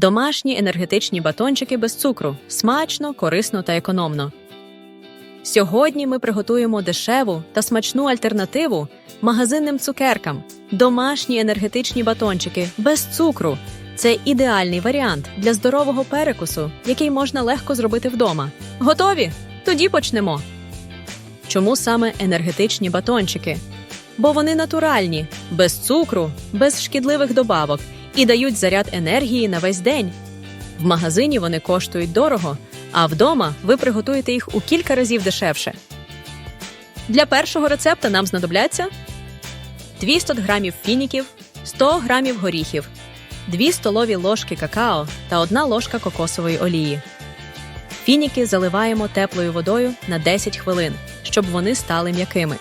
Домашні енергетичні батончики без цукру смачно, корисно та економно. Сьогодні ми приготуємо дешеву та смачну альтернативу магазинним цукеркам. Домашні енергетичні батончики без цукру. Це ідеальний варіант для здорового перекусу, який можна легко зробити вдома. Готові? Тоді почнемо. Чому саме енергетичні батончики? Бо вони натуральні, без цукру, без шкідливих добавок і дають заряд енергії на весь день. В магазині вони коштують дорого, а вдома ви приготуєте їх у кілька разів дешевше. Для першого рецепта нам знадобляться 200 грамів фініків, 100 грамів горіхів, 2 столові ложки какао та 1 ложка кокосової олії. Фініки заливаємо теплою водою на 10 хвилин, щоб вони стали м'якими.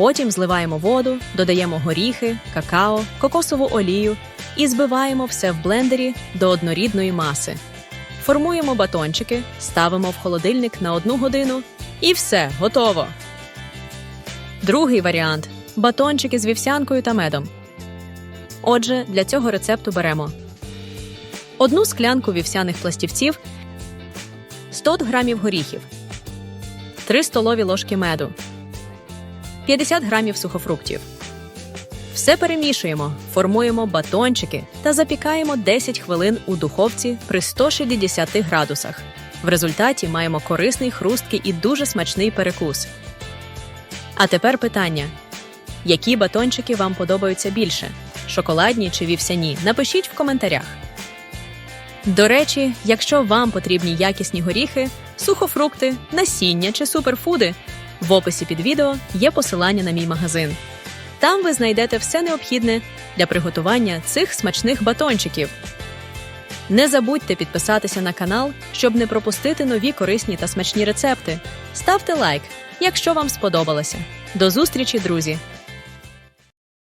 Потім зливаємо воду, додаємо горіхи, какао, кокосову олію і збиваємо все в блендері до однорідної маси. Формуємо батончики, ставимо в холодильник на одну годину і все, готово. Другий варіант батончики з вівсянкою та медом. Отже, для цього рецепту беремо одну склянку вівсяних пластівців, 100 грамів горіхів, 3 столові ложки меду, 50 грамів сухофруктів. Все перемішуємо, формуємо батончики та запікаємо 10 хвилин у духовці при 160 градусах. В результаті маємо корисний хрусткий і дуже смачний перекус. А тепер питання: які батончики вам подобаються більше? Шоколадні чи вівсяні? Напишіть в коментарях. До речі, якщо вам потрібні якісні горіхи, сухофрукти, насіння чи суперфуди, в описі під відео є посилання на мій магазин. Там ви знайдете все необхідне для приготування цих смачних батончиків. Не забудьте підписатися на канал, щоб не пропустити нові корисні та смачні рецепти. Ставте лайк, якщо вам сподобалося. До зустрічі, друзі!